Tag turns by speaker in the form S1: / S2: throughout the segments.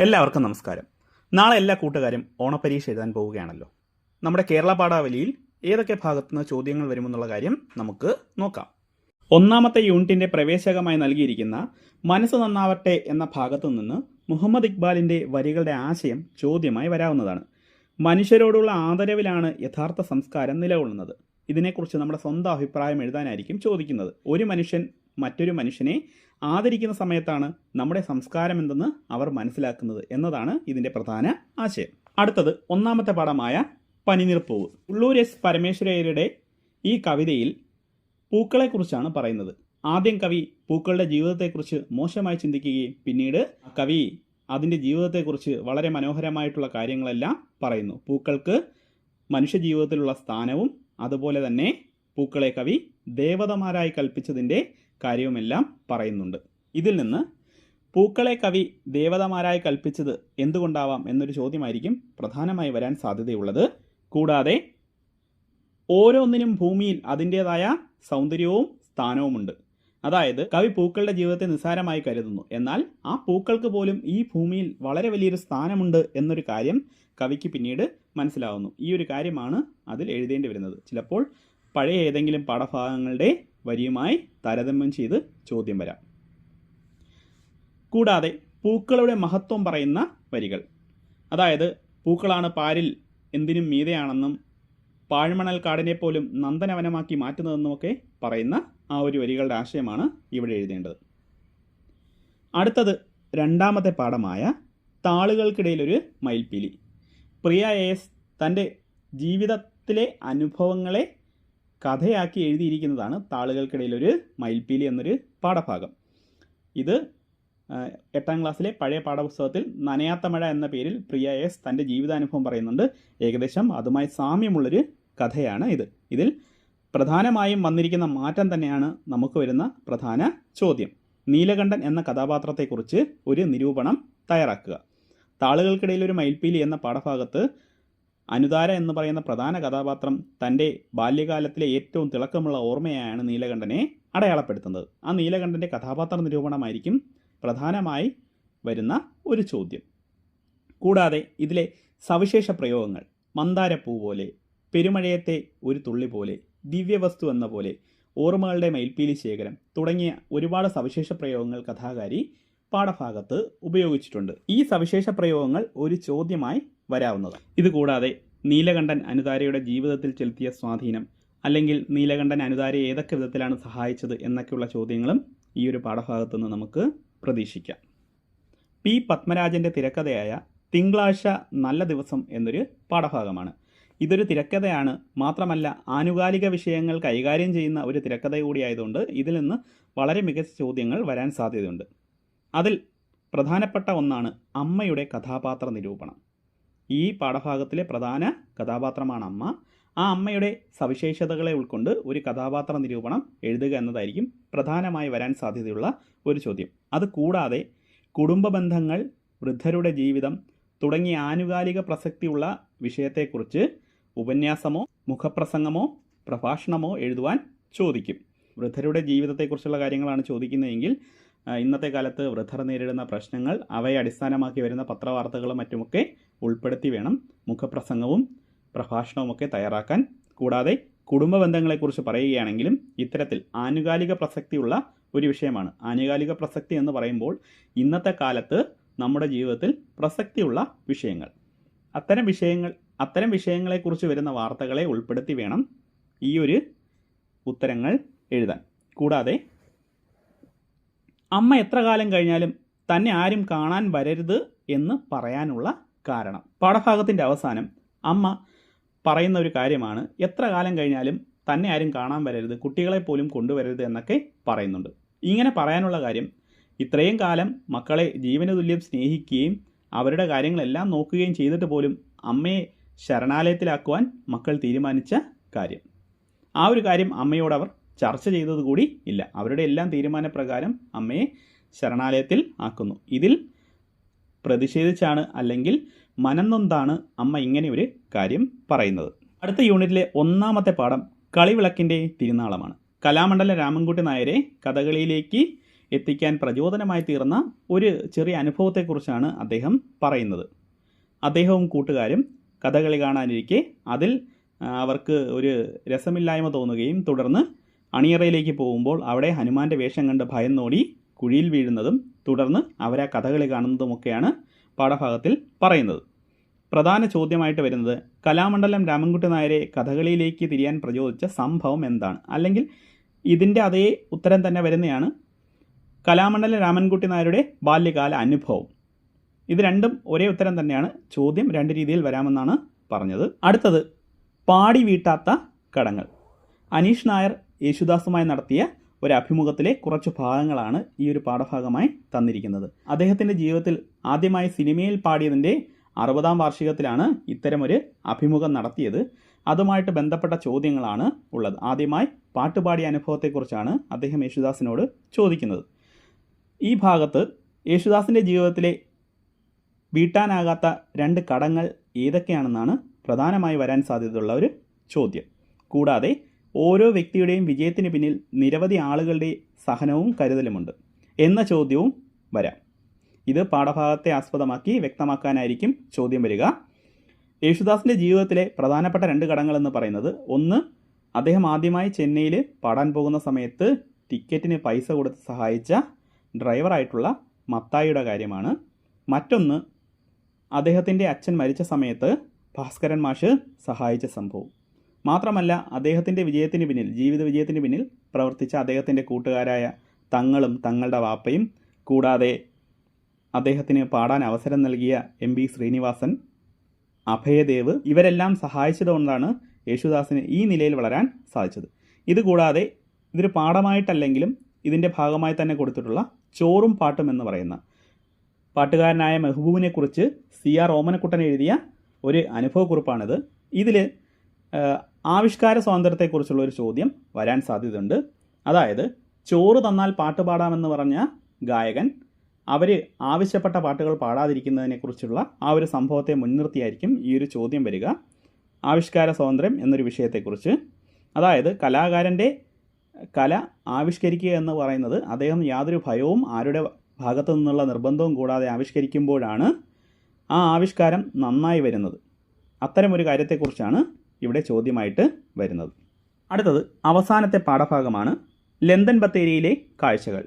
S1: എല്ലാവർക്കും നമസ്കാരം. നാളെ എല്ലാ കൂട്ടുകാരും ഓണപ്പരീക്ഷ എഴുതാൻ പോവുകയാണല്ലോ. നമ്മുടെ കേരള പാഠാവലിയിൽ ഏതൊക്കെ ഭാഗത്തുനിന്ന് ചോദ്യങ്ങൾ വരുമെന്നുള്ള കാര്യം നമുക്ക് നോക്കാം. ഒന്നാമത്തെ യൂണിറ്റിന്റെ പ്രവേശകമായി നൽകിയിരിക്കുന്ന മനസ്സ് നന്നാവട്ടെ എന്ന ഭാഗത്തു നിന്ന് മുഹമ്മദ് ഇക്ബാലിന്റെ വരികളുടെ ആശയം ചോദ്യമായി വരാവുന്നതാണ്. മനുഷ്യരോടുള്ള ആദരവിലാണ് യഥാർത്ഥ സംസ്കാരം നിലകൊള്ളുന്നത്. ഇതിനെക്കുറിച്ച് നമ്മുടെ സ്വന്തം അഭിപ്രായം എഴുതാനായിരിക്കും ചോദിക്കുന്നത്. ഒരു മനുഷ്യൻ മറ്റൊരു മനുഷ്യനെ ആദരിക്കുന്ന സമയത്താണ് നമ്മുടെ സംസ്കാരം എന്തെന്ന് അവർ മനസ്സിലാക്കുന്നത് എന്നതാണ് ഇതിന്റെ പ്രധാന ആശയം. അടുത്തത് ഒന്നാമത്തെ പാഠമായ പനിനീർപ്പൂവ്. ഉള്ളൂർ എസ് പരമേശ്വരയ്യരുടെ ഈ കവിതയിൽ പൂക്കളെക്കുറിച്ചാണ് പറയുന്നത്. ആദ്യം കവി പൂക്കളുടെ ജീവിതത്തെക്കുറിച്ച് മോശമായി ചിന്തിക്കുകയും പിന്നീട് കവി അതിന്റെ ജീവിതത്തെക്കുറിച്ച് വളരെ മനോഹരമായിട്ടുള്ള കാര്യങ്ങളെല്ലാം പറയുന്നു. പൂക്കൾക്ക് മനുഷ്യ ജീവിതത്തിലുള്ള സ്ഥാനവും അതുപോലെ തന്നെ പൂക്കളെ കവി ദേവതമാരായി കൽപ്പിച്ചതിന്റെ കാര്യവുമെല്ലാം പറയുന്നുണ്ട്. ഇതിൽ നിന്ന് പൂക്കളെ കവി ദേവതമാരായി കൽപ്പിച്ചത് എന്തുകൊണ്ടാവാം എന്നൊരു ചോദ്യമായിരിക്കും പ്രധാനമായി വരാൻ സാധ്യതയുള്ളത്. കൂടാതെ ഓരോന്നിനും ഭൂമിയിൽ അതിന്റേതായ സൗന്ദര്യവും സ്ഥാനവുമുണ്ട്. അതായത് കവി പൂക്കളുടെ ജീവിതത്തെ നിസ്സാരമായി കരുതുന്നു. എന്നാൽ ആ പൂക്കൾക്ക് പോലും ഈ ഭൂമിയിൽ വളരെ വലിയൊരു സ്ഥാനമുണ്ട് എന്നൊരു കാര്യം കവിക്ക് പിന്നീട് മനസ്സിലാവുന്നു. ഈ ഒരു കാര്യമാണ് അതിൽ എഴുതേണ്ടി വരുന്നത്. ചിലപ്പോൾ പഴയ ഏതെങ്കിലും പാഠഭാഗങ്ങളുടെ വരിയുമായി താരതമ്യം ചെയ്ത് ചോദ്യം വരാം. കൂടാതെ പൂക്കളുടെ മഹത്വം പറയുന്ന വരികൾ. അതായത് പൂക്കളാണ് പാരിൽ എന്തിനും മീതയാണെന്നും പാഴ്മണൽ കാടിനെ പോലും നന്ദനവനമാക്കി മാറ്റുന്നതെന്നുമൊക്കെ പറയുന്ന ആ ഒരു വരികളുടെ ആശയമാണ് ഇവിടെ എഴുതേണ്ടത്. അടുത്തത് രണ്ടാമത്തെ പാഠമായ താളുകൾക്കിടയിലൊരു മയിൽപ്പീലി. പ്രിയ എസ് തന്റെ ജീവിതത്തിലെ അനുഭവങ്ങളെ കഥയാക്കി എഴുതിയിരിക്കുന്നതാണ് താളുകൾക്കിടയിൽ ഒരു മയിൽപ്പീലി എന്നൊരു പാഠഭാഗം. ഇത് എട്ടാം ക്ലാസ്സിലെ പഴയ പാഠപുസ്തകത്തിൽ നനയാത്ത മഴ എന്ന പേരിൽ പ്രിയ എസ് തന്റെ ജീവിതാനുഭവം പറയുന്നുണ്ട്. ഏകദേശം അതുമായി സാമ്യമുള്ളൊരു കഥയാണ് ഇത്. ഇതിൽ പ്രധാനമായും വന്നിരിക്കുന്ന മാറ്റം തന്നെയാണ് നമുക്ക് വരുന്ന പ്രധാന ചോദ്യം. നീലകണ്ഠൻ എന്ന കഥാപാത്രത്തെക്കുറിച്ച് ഒരു നിരൂപണം തയ്യാറാക്കുക. താളുകൾക്കിടയിൽ ഒരു മയിൽപ്പീലി എന്ന പാഠഭാഗത്ത് അനുതാര എന്ന് പറയുന്ന പ്രധാന കഥാപാത്രം തന്റെ ബാല്യകാലത്തിലെ ഏറ്റവും തിളക്കമുള്ള ഓർമ്മയാണ് നീലകണ്ഠനെ അടയാളപ്പെടുത്തുന്നത്. ആ നീലകണ്ഠന്റെ കഥാപാത്ര നിരൂപണമായിരിക്കും പ്രധാനമായി വരുന്ന ഒരു ചോദ്യം. കൂടാതെ ഇതിലെ സവിശേഷ പ്രയോഗങ്ങൾ മന്ദാരപ്പൂ പോലെ പെരുമഴയത്തെ ഒരു തുള്ളി പോലെ ദിവ്യവസ്തു എന്ന പോലെ ഓർമ്മകളുടെ മയിൽപ്പീലി ശേഖരം തുടങ്ങിയ ഒരുപാട് സവിശേഷ പ്രയോഗങ്ങൾ കഥാകാരി പാഠഭാഗത്ത് ഉപയോഗിച്ചിട്ടുണ്ട്. ഈ സവിശേഷ പ്രയോഗങ്ങൾ ഒരു ചോദ്യമായി വരാവുന്നതാണ് ഇതുകൂടാതെ നീലകണ്ഠൻ അനുതാരയുടെ ജീവിതത്തിൽ ചെലുത്തിയ സ്വാധീനം അല്ലെങ്കിൽ നീലകണ്ഠൻ അനുതാരയെ ഏതൊക്കെ വിധത്തിലാണ് സഹായിച്ചത് എന്നൊക്കെയുള്ള ചോദ്യങ്ങളും ഈ ഒരു പാഠഭാഗത്തു നിന്ന് നമുക്ക് പ്രതീക്ഷിക്കാം. പി. പത്മരാജന്റെ തിരക്കഥയായ തിങ്കളാഴ്ച നല്ല ദിവസം എന്നൊരു പാഠഭാഗമാണ്. ഇതൊരു തിരക്കഥയാണ്. മാത്രമല്ല ആനുകാലിക വിഷയങ്ങൾ കൈകാര്യം ചെയ്യുന്ന ഒരു തിരക്കഥ കൂടിയായതുകൊണ്ട് ഇതിൽ നിന്ന് വളരെ മികച്ച ചോദ്യങ്ങൾ വരാൻ സാധ്യതയുണ്ട്. അതിൽ പ്രധാനപ്പെട്ട ഒന്നാണ് അമ്മയുടെ കഥാപാത്ര നിരൂപണം. ഈ പാഠഭാഗത്തിലെ പ്രധാന കഥാപാത്രമാണ് അമ്മ. ആ അമ്മയുടെ സവിശേഷതകളെ ഉൾക്കൊണ്ട് ഒരു കഥാപാത്ര നിരൂപണം എഴുതുക എന്നതായിരിക്കും പ്രധാനമായി വരാൻ സാധ്യതയുള്ള ഒരു ചോദ്യം. അത് കൂടാതെ കുടുംബ ബന്ധങ്ങൾ വൃദ്ധരുടെ ജീവിതം തുടങ്ങിയ ആനുകാലിക പ്രസക്തിയുള്ള വിഷയത്തെക്കുറിച്ച് ഉപന്യാസമോ മുഖപ്രസംഗമോ പ്രഭാഷണമോ എഴുതുവാൻ ചോദിക്കും. വൃദ്ധരുടെ ജീവിതത്തെക്കുറിച്ചുള്ള കാര്യങ്ങളാണ് ചോദിക്കുന്നതെങ്കിൽ ഇന്നത്തെ കാലത്ത് വൃദ്ധർ നേരിടുന്ന പ്രശ്നങ്ങൾ അവയെ അടിസ്ഥാനമാക്കി വരുന്ന പത്രവാർത്തകളും മറ്റുമൊക്കെ ഉൾപ്പെടുത്തി വേണം മുഖപ്രസംഗവും പ്രഭാഷണവുമൊക്കെ തയ്യാറാക്കാൻ. കൂടാതെ കുടുംബ ബന്ധങ്ങളെക്കുറിച്ച് പറയുകയാണെങ്കിലും ഇത്തരത്തിൽ ആനുകാലിക പ്രസക്തിയുള്ള ഒരു വിഷയമാണ്. ആനുകാലിക പ്രസക്തി എന്ന് പറയുമ്പോൾ ഇന്നത്തെ കാലത്ത് നമ്മുടെ ജീവിതത്തിൽ പ്രസക്തിയുള്ള വിഷയങ്ങൾ. അത്തരം വിഷയങ്ങൾ അത്തരം വിഷയങ്ങളെക്കുറിച്ച് വരുന്ന വാർത്തകളെ ഉൾപ്പെടുത്തി വേണം ഈ ഒരു ഉത്തരങ്ങൾ എഴുതാൻ. കൂടാതെ അമ്മ എത്ര കാലം കഴിഞ്ഞാലും തന്നെ ആരും കാണാൻ വരരുത് എന്ന് പറയാനുള്ള കാരണം. പാഠഭാഗത്തിന്റെ അവസാനം അമ്മ പറയുന്ന ഒരു കാര്യമാണ്. എത്ര കാലം കഴിഞ്ഞാലും തന്നെ ആരും കാണാൻ വരരുത് കുട്ടികളെ പോലും കൊണ്ടുവരരുത് എന്നൊക്കെ പറയുന്നുണ്ട്. ഇങ്ങനെ പറയാനുള്ള കാര്യം ഇത്രയും കാലം മക്കളെ ജീവന തുല്യം സ്നേഹിക്കുകയും അവരുടെ കാര്യങ്ങളെല്ലാം നോക്കുകയും ചെയ്തിട്ട് പോലും അമ്മയെ ശരണാലയത്തിലാക്കുവാൻ മക്കൾ തീരുമാനിച്ച കാര്യം. ആ ഒരു കാര്യം അമ്മയോടവർ ചർച്ച ചെയ്തത് കൂടി ഇല്ല. അവരുടെ എല്ലാം തീരുമാനപ്രകാരം അമ്മയെ ശരണാലയത്തിൽ ആക്കുന്നു. ഇതിൽ പ്രതിഷേധിച്ചാണ് അല്ലെങ്കിൽ മനംനൊന്താണ് അമ്മ ഇങ്ങനെ ഒരു കാര്യം പറയുന്നത്. അടുത്ത യൂണിറ്റിലെ ഒന്നാമത്തെ പാഠം കളിവിളക്കിന്റെ തിരുനാളമാണ്. കലാമണ്ഡലം രാമൻകുട്ടി നായരെ കഥകളിയിലേക്ക് എത്തിക്കാൻ പ്രചോദനമായി തീർന്ന ഒരു ചെറിയ അനുഭവത്തെക്കുറിച്ചാണ് അദ്ദേഹം പറയുന്നത്. അദ്ദേഹവും കൂട്ടുകാരും കഥകളി കാണാനിരിക്കെ അതിൽ അവർക്ക് ഒരു രസമില്ലായ്മ തോന്നുകയും തുടർന്ന് അണിയറയിലേക്ക് പോകുമ്പോൾ അവിടെ ഹനുമാന്റെ വേഷം കണ്ട് ഭയം നോടി കുഴിയിൽ വീഴുന്നതും തുടർന്ന് അവരാ കഥകളി കാണുന്നതുമൊക്കെയാണ് പാഠഭാഗത്തിൽ പറയുന്നത്. പ്രധാന ചോദ്യമായിട്ട് വരുന്നത് കലാമണ്ഡലം രാമൻകുട്ടി നായരെ കഥകളിയിലേക്ക് തിരിയാൻ പ്രചോദിച്ച സംഭവം എന്താണ്? അല്ലെങ്കിൽ ഇതിന്റെ അതേ ഉത്തരം തന്നെ വരുന്നതാണ് കലാമണ്ഡലം രാമൻകുട്ടി നായരുടെ ബാല്യകാല അനുഭവം. ഇത് രണ്ടും ഒരേ ഉത്തരം തന്നെയാണ്. ചോദ്യം രണ്ട് രീതിയിൽ വരാമെന്നാണ് പറഞ്ഞത്. അടുത്തത് പാടി വീട്ടാത്ത കടങ്ങൾ. അനീഷ് നായർ യേശുദാസുമായി നടത്തിയ ഒരു അഭിമുഖത്തിലെ കുറച്ച് ഭാഗങ്ങളാണ് ഈ ഒരു പാഠഭാഗമായി തന്നിരിക്കുന്നത്. അദ്ദേഹത്തിന്റെ ജീവിതത്തിൽ ആദ്യമായി സിനിമയിൽ പാടിയതിന്റെ അറുപതാം വാർഷികത്തിലാണ് ഇത്തരമൊരു അഭിമുഖം നടത്തിയത്. അതുമായിട്ട് ബന്ധപ്പെട്ട ചോദ്യങ്ങളാണ് ഉള്ളത്. ആദ്യമായി പാട്ടുപാടിയ അനുഭവത്തെക്കുറിച്ചാണ് അദ്ദേഹം യേശുദാസിനോട് ചോദിക്കുന്നത്. ഈ ഭാഗത്ത് യേശുദാസിന്റെ ജീവിതത്തിലെ വീട്ടാനാകാത്ത രണ്ട് കടങ്ങൾ ഏതൊക്കെയാണെന്നാണ് പ്രധാനമായി വരാൻ സാധ്യതയുള്ള ഒരു ചോദ്യം. കൂടാതെ ഓരോ വ്യക്തിയുടെയും വിജയത്തിന് പിന്നിൽ നിരവധി ആളുകളുടെ സഹനവും കരുതലുമുണ്ട് എന്ന ചോദ്യവും വരാം. ഇത് പാഠഭാഗത്തെ ആസ്പദമാക്കി വ്യക്തമാക്കാനായിരിക്കും ചോദ്യം വരിക. യേശുദാസിന്റെ ജീവിതത്തിലെ പ്രധാനപ്പെട്ട രണ്ട് ഘടകങ്ങളെന്ന് പറയുന്നത് ഒന്ന് അദ്ദേഹം ആദ്യമായി ചെന്നൈയിൽ പാടാൻ പോകുന്ന സമയത്ത് ടിക്കറ്റിന് പൈസ കൊടുത്ത് സഹായിച്ച ഡ്രൈവറായിട്ടുള്ള മത്തായിയുടെ കാര്യമാണ്. മറ്റൊന്ന് അദ്ദേഹത്തിന്റെ അച്ഛൻ മരിച്ച സമയത്ത് ഭാസ്കരൻ മാഷ് സഹായിച്ച സംഭവം. മാത്രമല്ല അദ്ദേഹത്തിന്റെ വിജയത്തിന് പിന്നിൽ ജീവിത വിജയത്തിന് പിന്നിൽ പ്രവർത്തിച്ച അദ്ദേഹത്തിന്റെ കൂട്ടുകാരായ തങ്ങളും തങ്ങളുടെ വാപ്പയും കൂടാതെ അദ്ദേഹത്തിന് പാടാൻ അവസരം നൽകിയ എം ബി ശ്രീനിവാസൻ അഭയദേവ് ഇവരെല്ലാം സഹായിച്ചതുകൊണ്ടാണ് യേശുദാസിന് ഈ നിലയിൽ വളരാൻ സാധിച്ചത്. ഇതുകൂടാതെ ഇതൊരു പാഠമായിട്ടല്ലെങ്കിലും ഇതിന്റെ ഭാഗമായി തന്നെ കൊടുത്തിട്ടുള്ള ചോറും പാട്ടും എന്ന് പറയുന്ന പാട്ടുകാരനായ മെഹബൂബിനെക്കുറിച്ച് സി ആർ ഓമനക്കുട്ടൻ എഴുതിയ ഒരു അനുഭവക്കുറിപ്പാണിത്. ഇതിൽ ആവിഷ്കാര സ്വാതന്ത്ര്യത്തെക്കുറിച്ചുള്ള ഒരു ചോദ്യം വരാൻ സാധ്യതയുണ്ട്. അതായത് ചോറ് തന്നാൽ പാട്ട് പാടാമെന്ന് പറഞ്ഞ ഗായകൻ അവർ ആവശ്യപ്പെട്ട പാട്ടുകൾ പാടാതിരിക്കുന്നതിനെക്കുറിച്ചുള്ള ആ ഒരു സംഭവത്തെ മുൻനിർത്തിയായിരിക്കും ഈ ഒരു ചോദ്യം വരിക. ആവിഷ്കാര സ്വാതന്ത്ര്യം എന്നൊരു വിഷയത്തെക്കുറിച്ച്. അതായത് കലാകാരന്റെ കല ആവിഷ്കരിക്കുക എന്ന് പറയുന്നത് അദ്ദേഹം യാതൊരു ഭയവും ആരുടെ ഭാഗത്തു നിന്നുള്ള നിർബന്ധവും കൂടാതെ ആവിഷ്കരിക്കുമ്പോഴാണ് ആ ആവിഷ്കാരം നന്നായി വരുന്നത്. അത്തരമൊരു കാര്യത്തെക്കുറിച്ചാണ് ഇവിടെ ചോദ്യമായിട്ട് വരുന്നത്. അടുത്തത് അവസാനത്തെ പാഠഭാഗമാണ് ലന്തൻ ബത്തേരിയിലെ കാഴ്ചകൾ.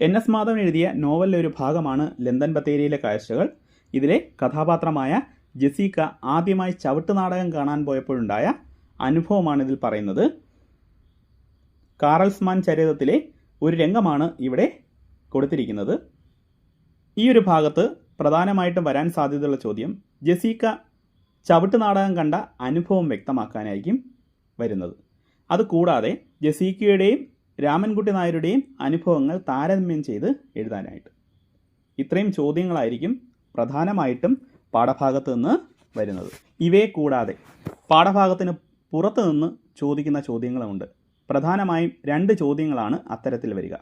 S1: എൻ എസ് മാധവൻ എഴുതിയ നോവലിലെ ഒരു ഭാഗമാണ് ലന്തൻ ബത്തേരിയിലെ കാഴ്ചകൾ. ഇതിലെ കഥാപാത്രമായ ജസീക്ക ആദ്യമായി ചവിട്ട് നാടകം കാണാൻ പോയപ്പോഴുണ്ടായ അനുഭവമാണ് ഇതിൽ പറയുന്നത്. കാറൽസ്മാൻ ചരിതത്തിലെ ഒരു രംഗമാണ് ഇവിടെ കൊടുത്തിരിക്കുന്നത്. ഈ ഒരു ഭാഗത്ത് പ്രധാനമായിട്ടും വരാൻ സാധ്യതയുള്ള ചോദ്യം ജസീക്ക ചവിട്ട് നാടകം കണ്ട അനുഭവം വ്യക്തമാക്കാനായിരിക്കും വരുന്നത്. അതുകൂടാതെ ജസീക്കയുടെയും രാമൻകുട്ടി നായരുടെയും അനുഭവങ്ങൾ താരതമ്യം ചെയ്ത് എഴുതാനായിട്ട്. ഇത്രയും ചോദ്യങ്ങളായിരിക്കും പ്രധാനമായിട്ടും പാഠഭാഗത്ത് നിന്ന് വരുന്നത്. ഇവയെ കൂടാതെ പാഠഭാഗത്തിന് പുറത്തു നിന്ന് ചോദിക്കുന്ന ചോദ്യങ്ങളുമുണ്ട്. പ്രധാനമായും രണ്ട് ചോദ്യങ്ങളാണ് അത്തരത്തിൽ വരിക.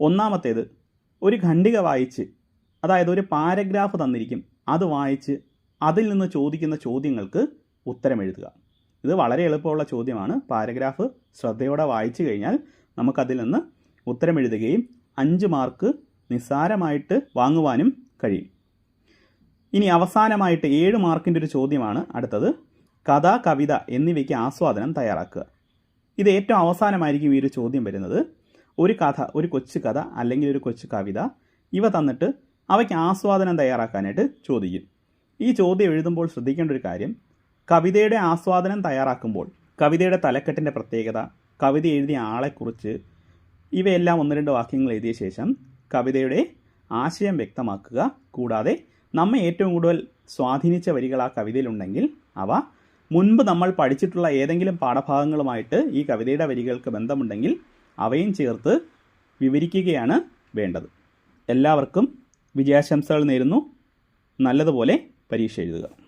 S1: ഒന്നാമത്തേത് ഒരു ഖണ്ഡിക വായിച്ച് അതായത് ഒരു പാരഗ്രാഫ് തന്നിരിക്കും അത് വായിച്ച് അതിൽ നിന്ന് ചോദിക്കുന്ന ചോദ്യങ്ങൾക്ക് ഉത്തരം എഴുതുക. ഇത് വളരെ എളുപ്പമുള്ള ചോദ്യമാണ്. പാരഗ്രാഫ് ശ്രദ്ധയോടെ വായിച്ചു കഴിഞ്ഞാൽ നമുക്കതിൽ നിന്ന് ഉത്തരം എഴുതുകയും അഞ്ച് മാർക്ക് നിസ്സാരമായിട്ട് വാങ്ങുവാനും കഴിയും. ഇനി അവസാനമായിട്ട് ഏഴ് മാർക്കിന്റെ ഒരു ചോദ്യമാണ് അടുത്തത്. കഥ കവിത എന്നിവയ്ക്ക് ആസ്വാദനം തയ്യാറാക്കുക. ഇത് ഏറ്റവും അവസാനമായിരിക്കും ഈ ഒരു ചോദ്യം വരുന്നത്. ഒരു കഥ ഒരു കൊച്ചു കഥ അല്ലെങ്കിൽ ഒരു കൊച്ചു കവിത ഇവ തന്നിട്ട് അവയ്ക്ക് ആസ്വാദനം തയ്യാറാക്കാനായിട്ട് ചോദിക്കും. ഈ ചോദ്യം എഴുതുമ്പോൾ ശ്രദ്ധിക്കേണ്ട ഒരു കാര്യം കവിതയുടെ ആസ്വാദനം തയ്യാറാക്കുമ്പോൾ കവിതയുടെ തലക്കെട്ടിന്റെ പ്രത്യേകത കവിത എഴുതിയ ആളെക്കുറിച്ച് ഇവയെല്ലാം ഒന്ന് രണ്ട് വാക്യങ്ങൾ എഴുതിയ ശേഷം കവിതയുടെ ആശയം വ്യക്തമാക്കുക. കൂടാതെ നമ്മെ ഏറ്റവും കൂടുതൽ സ്വാധീനിച്ച വരികൾ ആ കവിതയിലുണ്ടെങ്കിൽ അവ മുൻപ് നമ്മൾ പഠിച്ചിട്ടുള്ള ഏതെങ്കിലും പാഠഭാഗങ്ങളുമായിട്ട് ഈ കവിതയുടെ വരികൾക്ക് ബന്ധമുണ്ടെങ്കിൽ അവയും ചേർത്ത് വിവരിക്കുകയാണ് വേണ്ടത്. എല്ലാവർക്കും വിജയാശംസകൾ നേരുന്നു. നല്ലതുപോലെ പരീക്ഷ എഴുതുക.